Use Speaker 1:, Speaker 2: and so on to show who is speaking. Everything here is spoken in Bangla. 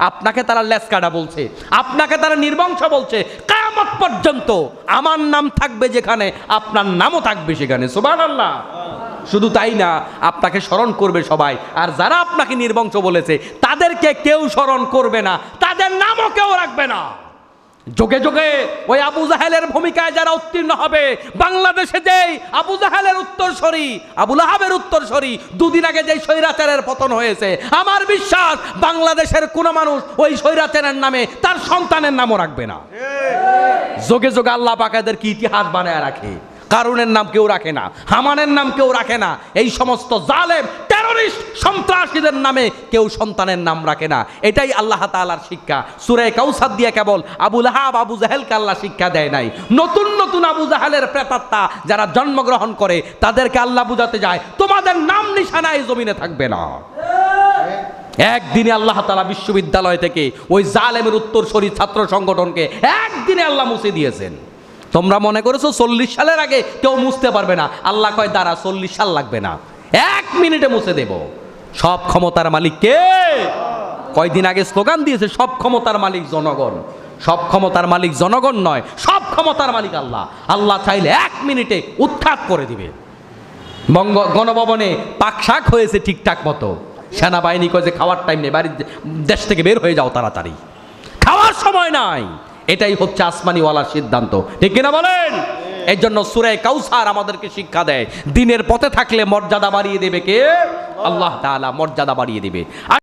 Speaker 1: আপনাকে তারা লেসকাডা বলছে, আপনাকে তারা নির্বংশ বলছে। কামত পর্যন্ত আমার নাম থাকবে যেখানে, আপনার নামও থাকবে সেখানে। সুবান আল্লাহ শুধু তাই না, আপনাকে স্মরণ করবে সবাই। আর যারা আপনাকে নির্বংশ বলেছে, তাদেরকে কেউ স্মরণ করবে না। তাদের নামও কেউ রাখবে না। যোগে যোগে ওই আবু জাহেলের ভূমিকায় যারা উত্তীর্ণ হবে, বাংলাদেশে যেই আবু জাহেলের উত্তরসরি আবুল আহাবের উত্তরসরি, দুদিন আগে যেই স্বৈরাচারের পতন হয়েছে, আমার বিশ্বাস বাংলাদেশের কোনো মানুষ ওই স্বৈরাচারের নামে তার সন্তানের নামও রাখবে না। যোগে যোগে আল্লাহ পাকাদের কি ইতিহাস বানায় রাখে? কারুনের নাম কেউ রাখে না, হামানের নাম কেউ রাখে না, এই সমস্ত জালেম টেররিস্ট সন্ত্রাসীদের নামে কেউ সন্তানের নাম রাখে না। এটাই আল্লাহ তাআলার শিক্ষা। সুরে কাউসাদ দিয়ে কেবল আবুল হাব আবু জাহেলকে আল্লাহ শিক্ষা দেয় নাই। নতুন নতুন আবু জাহেলের প্রেতাত্মা যারা জন্মগ্রহণ করে, তাদেরকে আল্লাহ বুঝাতে যায়, তোমাদের নাম নিশানা এই জমিনে থাকবে না। একদিনে আল্লাহ তালা বিশ্ববিদ্যালয় থেকে ওই জালেমের উত্তরসূরি ছাত্র সংগঠনকে একদিনে আল্লাহ মুছে দিয়েছেন। তোমরা মনে করেছ চল্লিশ সালের আগে কেউ মুছতে পারবে না। আল্লাহ কয় দ্বারা চল্লিশ সাল লাগবে না। এক মিনিটে মুছে দেব। সব ক্ষমতার মালিক কে? কয়দিন আগে স্লোগান দিয়েছে, সব ক্ষমতার মালিক জনগণ। সব ক্ষমতার মালিক জনগণ নয়, সব ক্ষমতার মালিক আল্লাহ। আল্লাহ চাইলে এক মিনিটে উৎখাত করে দিবে। বঙ্গ, গণভবনে পাকশাক হয়েছে ঠিকঠাক মতো। সেনাবাহিনী কয়ে যে, খাওয়ার টাইম নেই, বাড়ির দেশ থেকে বের হয়ে যাও তাড়াতাড়ি। খাওয়ার সময় নাই। এটাই হচ্ছে আসমানিওয়ালার সিদ্ধান্ত। ঠিক কিনা বলেন? এই জন্য সুরে কাউসার আমাদেরকে শিক্ষা দেয়। দিনের পথে থাকলে মর্যাদা বাড়িয়ে দেবে কে? আল্লাহ তালা মর্যাদা বাড়িয়ে দেবে।